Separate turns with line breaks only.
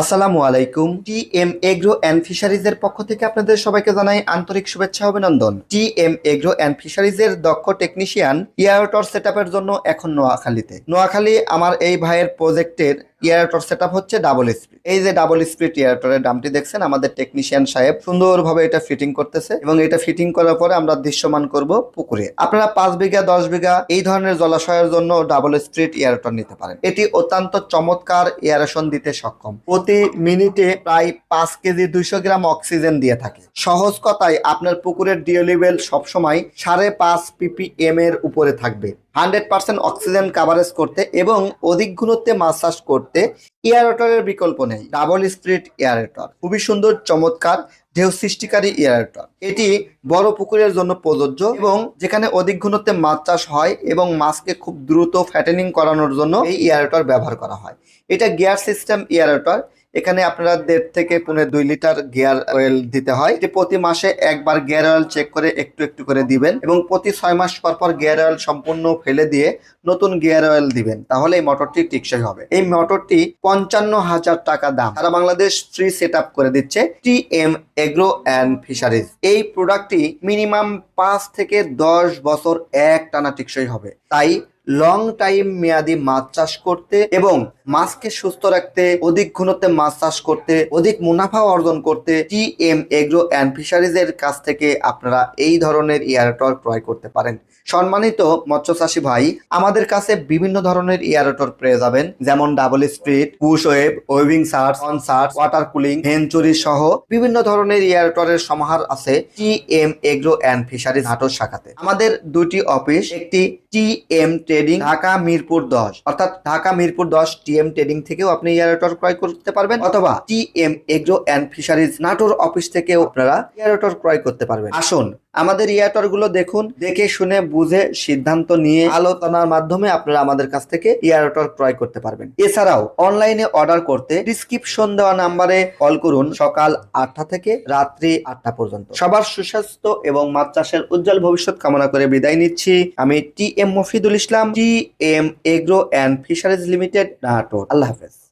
আসসালামু আলাইকুম। T M agro and ফিশারিজের পক্ষ থেকে আপনাদের সবাইকে জানাই আন্তরিক শুভেচ্ছা অভিনন্দন। টি এম এগ্রো অ্যান্ড ফিশারিজের দক্ষ টেকনিশিয়ান, ইয়ারটর সেট জন্য এখন নোয়াখালীতে। নোয়াখালী আমার এই ভাইয়ের প্রজেক্টের ইয়ারটর সেট হচ্ছে ডাবল স্পিড এই যে ডাবল স্পিড ইয়ারটরের দামটি দেখছেন, আমাদের টেকনিশিয়ান সাহেব সুন্দরভাবে এটা ফিটিং করতেছে এবং এটা ফিটিং করার পরে আমরা দৃশ্যমান করব পুকুরে। আপনারা পাঁচ বিঘা, দশ বিঘা এই ধরনের জলাশয়ের জন্য ডাবল স্পিড ইয়ারটর নিতে পারেন। এটি অত্যন্ত চমৎকার এয়ারেশন দিতে সক্ষম। প্রতি মিনিটে প্রায় পাঁচ কেজি, দুইশো গ্রাম অক্সিজেন দিয়ে থাকে। সহজ কথায় আপনার পুকুরের ডিও সবসময় সাড়ে পাঁচ পিপিএম এর উপরে থাকবে। হান্ড্রেড পার্সেন্ট অক্সিজেন কাভারেজ করতে এবং অধিক ঘনত্বে মাসাজ করতে এয়ারটরের বিকল্প নেই। ডাবল স্প্রিট এয়ারেটর খুবই সুন্দর, চমৎকার, ঢেউ সৃষ্টিকারী এয়ারটর এটি বড় পুকুরের জন্য প্রযোজ্য এবং যেখানে অধিক ঘনত্বে মাছ চাষ হয় এবং মাছকে খুব দ্রুত ফ্যাটেনিং করানোর জন্য এই এয়ারটর ব্যবহার করা হয়। এটা গিয়ার সিস্টেম এয়ারটর এখানে আপনারা দেড় থেকে পনেরো দুই লিটার গিয়ার অয়েল দিতে হয়। প্রতি মাসে একবার গিয়ার অয়েল চেক করে একটু একটু করে দিবেন এবং প্রতি ছয় মাস পর পর গিয়ার অয়েল সম্পূর্ণ ফেলে দিয়ে নতুন গিয়ার অয়েল দিবেন। তাহলে এই মোটরটি টিকসই হবে। এই মোটরটি পঞ্চান্ন হাজার টাকা দাম। সারা বাংলাদেশ ফ্রি সেট করে দিচ্ছে T M agro and fisheries এই প্রোডাক্টটি মিনিমাম পাঁচ থেকে দশ বছর এক টানা টিকসই হবে। তাই লং টাইম মেয়াদি মাছ চাষ করতে এবং মাছকে সুস্থ রাখতে, অধিক ঘনত্বে মাছ চাষ করতে, অধিক মুনাফা অর্জন করতে T M agro and fisheries এর কাছ থেকে আপনারা এই ধরনের ইয়ারটর ক্রয় করতে পারেন। সম্মানিত মৎস্য চাষী ভাই, আমাদের কাছে বিভিন্ন ধরনের ইয়ারটর পেয়ে যাবেন, যেমন double speed push wave, waving search, on search, water cooling, venturi সহ বিভিন্ন ধরনের ইয়ারটরের সমাহার আছে T M agro and fisheries হাটর শাখাতে। আমাদের দুটি অফিস, একটি T M trading Dhaka Mirpur দশ, অর্থাৎ ঢাকা মিরপুর দশ টি এম ট্রেডিং থেকেও আপনি এয়ারোটর ক্রয় করতে পারবেন, অথবা T M agro and fisheries Natore office থেকেও আপনারা এয়ারোটর ক্রয় করতে পারবেন। আসুন আমাদের ইয়ারটরগুলো দেখুন, দেখে শুনে বুঝে সিদ্ধান্ত নিয়ে আলোচনার মাধ্যমে আপনারা আমাদের কাছ থেকে ইয়ারটর ক্রয় করতে পারবেন। এছাড়াও অনলাইনে অর্ডার করতে ডিসক্রিপশন দেওয়া নাম্বারে কল করুন সকাল আটটা থেকে রাত্রি আটটা পর্যন্ত। সবার সুস্বাস্থ্য এবং মাছ চাষের উজ্জ্বল ভবিষ্যৎ কামনা করে বিদায় নিচ্ছি। আমি T M Mofidul Islam, T M agro and fisheries limited, Natore. আল্লাহ হাফেজ।